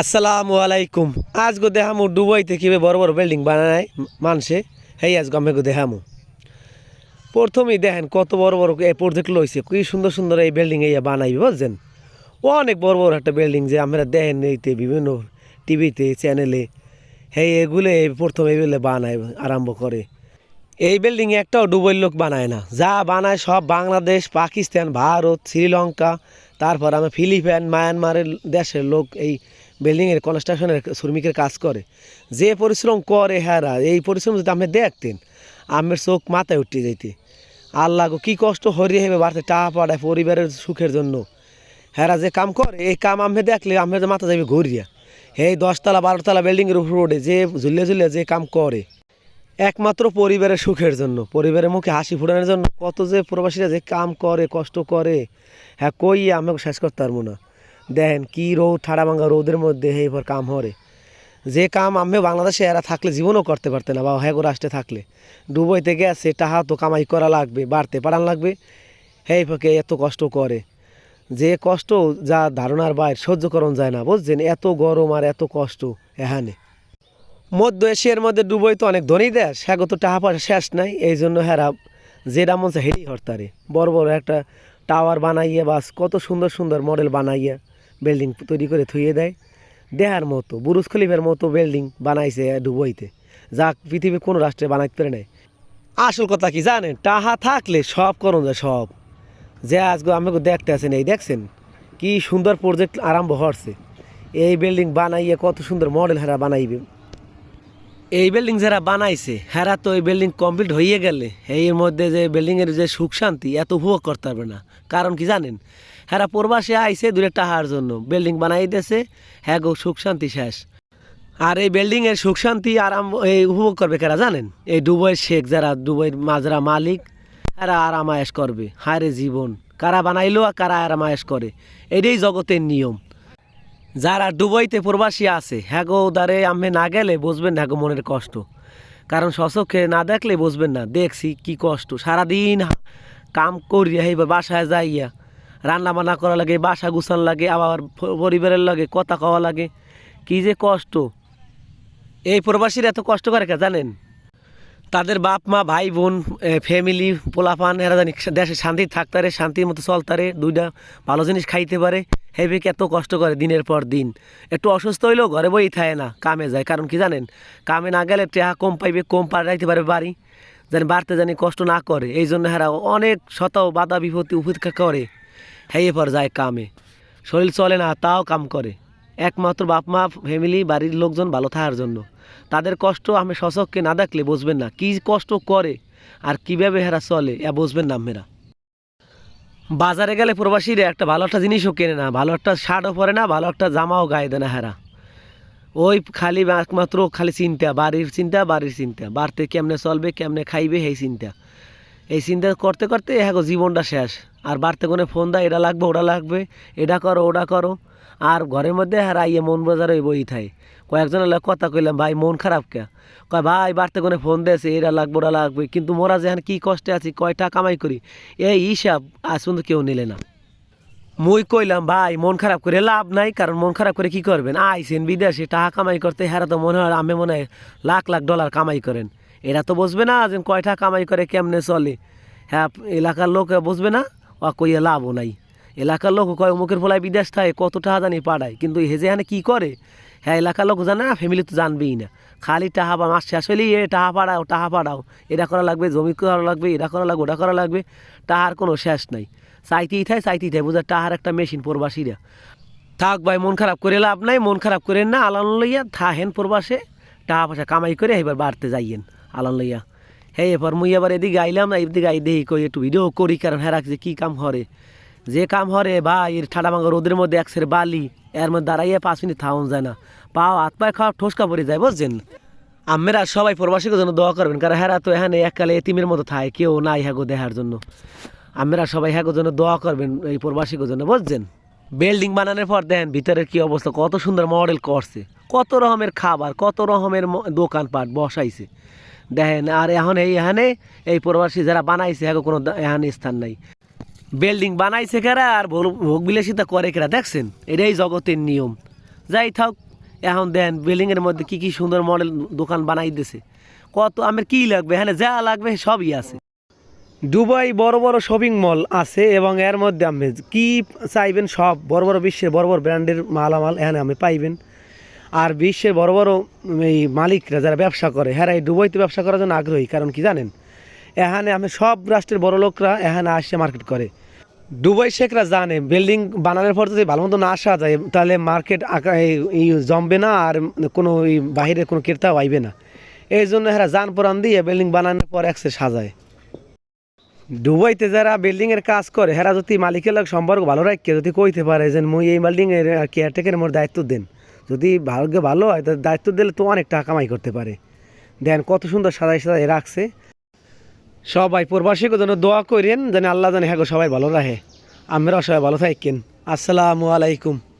আসসালামু আলাইকুম। আজ গো দেখামু ডুবাইতে কীভাবে বড় বড় বিল্ডিং বানায় মানুষে হেই, আজ আমি গো দেখামু। প্রথমেই দেখেন কত বড় বড় প্রজেক্ট লইছে। কি সুন্দর সুন্দর এই বিল্ডিং এই বানাইবে, বুঝছেন? অনেক বড় বড় একটা বিল্ডিং যে আমরা দেখেন এইতে বিভিন্ন টিভিতে, চ্যানেলে। হেই, এগুলো এই প্রথম এইগুলো বানায়, আরম্ভ করে। এই বিল্ডিং একটাও ডুবই লোক বানায় না। যা বানায় সব বাংলাদেশ, পাকিস্তান, ভারত, শ্রীলঙ্কা, তারপর আমার ফিলিপাইন, মায়ানমারের দেশের লোক এই বিল্ডিংয়ের কনস্ট্রাকশনের শ্রমিকের কাজ করে। যে পরিশ্রম করে হ্যারা এই পরিশ্রম যদি আপনি দেখতেন আমের চোখ মাথায় উঠতে যাইতে। আল্লাহ গো, কী কষ্ট হরিয়ে হেবে বাড়তে টাকা পাড়ায় পরিবারের সুখের জন্য। হ্যারা যে কাম করে, এই কাম আমি দেখলে আমি মাথা যাবে ঘুরিয়া। এই দশতলা, বারোতলা বিল্ডিংয়ের উপর ওঠে যে ঝুলিয়ে ঝুলিয়ে যে কাম করে, একমাত্র পরিবারের সুখের জন্য, পরিবারের মুখে হাসি ফোটানোর জন্য, কত যে প্রবাসীরা যে কাম করে, কষ্ট করে হ্যাঁ কই আমাকে শেষ করতে পারব না। দেখেন কি রোদ ঠাড়া ভাঙা রোদের মধ্যে হে এবার কাম হরে। যে কাম আমি বাংলাদেশে এরা থাকলে জীবনও করতে পারতে না বা হ্যাগো রাষ্ট্রে থাকলে। ডুবইতে গেছে টাহা তো কামাই করা লাগবে, বাড়তে পারান লাগবে। হেই ফাঁকে এত কষ্ট করে? যে কষ্ট, যা ধারণার বাইর, সহ্য করণ যায় না, বুঝছেন? এত গরম আর এত কষ্ট এখানে। মধ্য এশিয়ার মধ্যে ডুবই তো অনেক ধনী দেশ হ্যাঁ তো টাকা পয়সা শেষ নাই, এই জন্য হেরা যেটা মন হেঁটেই হরতারে। বড় বড় একটা টাওয়ার বানাইয়ে বাস, কত সুন্দর সুন্দর মডেল বানাইয়া। বিল্ডিং তৈরি করে থুয়ে দেয়। দেহার মতো, বুরুজ খলিফের মতো বিল্ডিং বানাইছে ডুবইতে, যা পৃথিবীর কোনো রাষ্ট্রে বানাইতে পারে নাই। আসল কথা কি জানেন? টাহা থাকলে সব করুন যায় সব। যে আজকে আমাকে দেখতে আসেন এই দেখছেন? কি সুন্দর প্রজেক্ট আরম্ভ হচ্ছে। এই বিল্ডিং বানাইয়ে কত সুন্দর মডেল হারা বানাইবে। এই বিল্ডিং যারা বানাইছে, হেরা তো এই বিল্ডিং কমপ্লিট হয়ে গেলে এর মধ্যে যে বিল্ডিংয়ের যে সুখ শান্তি, এত উপভোগ করতে পারবে না। কারণ কি জানেন? হেরা প্রবাসে আইসে দূরে টাহার জন্য। বিল্ডিং বানাই দিয়েছে হ্যাঁ গো, সুখ শান্তি শেষ। আর এই বিল্ডিংয়ের সুখ শান্তি আরাম, এই উপভোগ করবে কারা জানেন? এই ডুবইয়ের শেখ যারা ডুবইয়ের মাজরা মালিক এরা আরামায়েশ করবে। হারে জীবন। কারা বানাইলো আর কারা আরামায়েশ করে? এটাই জগতের নিয়ম। যারা ডুবাইতে প্রবাসী আছে হ্যাগো দ্বারে আমি না গেলে বুঝবেন হ্যাগো মনের কষ্ট। কারণ সচক্ষে না দেখলে বুঝবেন না, দেখছি কি কষ্ট। সারাদিন কাম করিয়া এইবার বাসায় যাইয়া রান্না বান্না করা লাগে, বাসা গুছান লাগে, আবার পরিবারের লাগে কথা কওয়া লাগে, কি যে কষ্ট। এই প্রবাসীরা এত কষ্ট করে কে জানেন? তাদের বাপ, মা, ভাই, বোন ফ্যামিলি পোলাপান, এরা জানি দেশে শান্তি থাকতারে, শান্তির মতো চলতারে, দুইটা ভালো জিনিস খাইতে পারে। হেবিকে এত কষ্ট করে দিনের পর দিন। একটু অসুস্থ হইলেও ঘরে বই থাকে না, কামে যায়। কারণ কি জানেন? কামে না গেলে টেহা কম পাইবে, কম পারে বাড়ি। যেন বাড়তে জানি কষ্ট না করে। এই জন্য হেরা অনেক শত বাধা বিপত্তি উপেক্ষা করে। হেয়ে পর যায় কামে। শরীর চলে না, তাও কাম করে। একমাত্র বাপ মা ফ্যামিলি বাড়ির লোকজন ভালো থাকার জন্য। তাদের কষ্ট আমি সচককে না দেখলে বুঝবেন না। কি কষ্ট করে আর কীভাবে হেরা চলে, এ বুঝবেন না মেয়েরা বাজারে গেলে প্রবাসীরা একটা ভালো একটা জিনিসও কেনে না ভালো একটা শার্টও পরে না ভালো একটা জামাও গায়ে দেয় না হেরা। ওই খালি একমাত্র খালি চিন্তা বাড়ির চিন্তা বাড়ির চিন্তা। বাড়তে কেমনে চলবে কেমনে খাইবে এই চিন্তা। এই চিন্তা করতে করতে এখন গো, জীবনটা শেষ। আর বাড়তে কোনো ফোন দেয় এটা লাগবে ওটা লাগবে এটা করো ওটা করো। আর ঘরের মধ্যে হারা ইয়ে মন বাজারে বই থাকে কয়েকজনের লোক কথা কইলাম, ভাই, মন খারাপ কে? কয়, ভাই, বাড়তে কোনো ফোন দিয়েছে, এরা লাগবে ওটা লাগবে, কিন্তু মোরা যেখানে কী কষ্টে আছি কয়টা কামাই করি? এই হিসাব পর্যন্ত কেউ নিলে না। মুই কইলাম, ভাই, মন খারাপ করে লাভ নাই, কারণ মন খারাপ করে কি করবেন? আইসেন বিদেশে, টাকা কামাই করতে, হেরা তো মনে হয় আমি মনে হয় লাখ লাখ ডলার কামাই করেন। এরা তো বুঝবে না যে কয়টা কামাই করে, কেমনে চলে? হ্যাঁ এলাকার লোক বুঝবে না ও কইয়া লাভও নাই। এলাকার লোক কয়, অমুকের ফলাই বিদেশ থাকে, কত টাকা জানি পাঠায়। কিন্তু হেজে এখানে কী করে? হ্যাঁ এলাকার লোক জানে না ফ্যামিলি তো জানবেই না। খালি টাহা বা মাস শেষ হলেই এ টাহা পাড়াও টাহা পাড়াও এটা করা লাগবে, জমি করা লাগবে, এটা করা লাগবে, ওটা করা লাগবে। টাহার কোনো শেষ নাই। চাইতেই থাকে চাইতেই থাকে, বুঝা টাহার একটা মেশিন প্রবাসীরা। থাক ভাই, মন খারাপ করে লাভ নাই, মন খারাপ করেন না, আলান লইয়া থাহেন প্রবাসে। টাকা পয়সা কামাই করে এবার বাড়তে যাইয়েন, আলান লইয়া। হে, এবার মুই আবার এদিকে আইলাম না, এদিকে আই দেখি কই, একটু ভিডিও করি, কারণ হ্যাঁ রাখছে কী কাম হরে যে কাম হরে ভাই, এর ঠাডা মাঙ্গা রোদের মধ্যে একসের বালি, এর মধ্যে দাঁড়াইয়া পাঁচ মিনিট থাউন যায় না। পাও হাত পায়ে খাওয়া ঠোসকা পড়ে যায়, বুঝছেন? আমেরা সবাই প্রবাসীর জন্য দোয়া করবেন, কারণ হ্যাঁ তো এখানে এককালে এতিমের মতো থাকে, কেউ নাই হ্যাগো দেখার জন্য। আমরা সবাই হ্যাগোর জন্য দোয়া করবেন এই প্রবাসীকে জন্য, বুঝছেন? বিল্ডিং বানানোর পর দেখেন ভিতরের কি অবস্থা, কত সুন্দর মডেল করছে, কত রকমের খাবার, কত রকমের দোকানপাট বসাইছে। দেখেন, আর এখন এই এখানে এই প্রবাসী যারা বানাইছে, হ্যাগো কোনো এখানে স্থান নাই। বিল্ডিং বানাইছে কারা আর ভোগ- বিলাসিতা করে কেরা, দেখছেন? এটাই জগতের নিয়ম। যাই থাক, এখন দেন, বিল্ডিংয়ের মধ্যে কি কি সুন্দর মডেল দোকান বানাই দিছে। কত আমার কি লাগবে? হ্যাঁ যা লাগবে সবই আছে। দুবাই বড় বড় শপিং মল আছে এবং এর মধ্যে আপনি কি চাইবেন সব, বড় বড় বিশ্বের বড় বড় ব্র্যান্ডের মালামাল এখানে আপনি পাইবেন। আর বিশ্বের বড় বড় এই মালিকরা যারা ব্যবসা করে হ্যাঁ এই দুবাইতে ব্যবসা করার জন্য আগ্রহী, কারণ কি জানেন? এখানে আমি সব রাষ্ট্রের বড় লোকরা এখানে আসে মার্কেট করে। দুবাই শেখরা জানে, বিল্ডিং বানানোর পর যদি ভালো মতো না আসা যায়, তাহলে মার্কেট এই- জমবে না আর কোনো এই বাহিরের কোনো ক্রেতাও আইবে না। এই জন্য এরা যান পরান দিয়ে বিল্ডিং বানানোর পর একসে সাজায়। দুবাইতে যারা বিল্ডিং এর কাজ করে হেরা যদি মালিকের লোক সম্পর্ক ভালো রাখে, যদি কইতে পারে যে, মুই এই বিল্ডিং এর কেয়ারটেকের মোর দায়িত্ব দেন। যদি ভাগ্য ভালো হয়, তাহলে দায়িত্ব দিলে তো অনেক টাকা কামাই করতে পারে। দেন কত সুন্দর সাজাই সাজাই রাখছে। সবাই প্রবাসীকে যেন দোয়া করেন, যেন আল্লাহ জানে হ্যাঁ সবাই ভালো রাখে আমরাও সবাই ভালো থাকেন। আসসালামু আলাইকুম।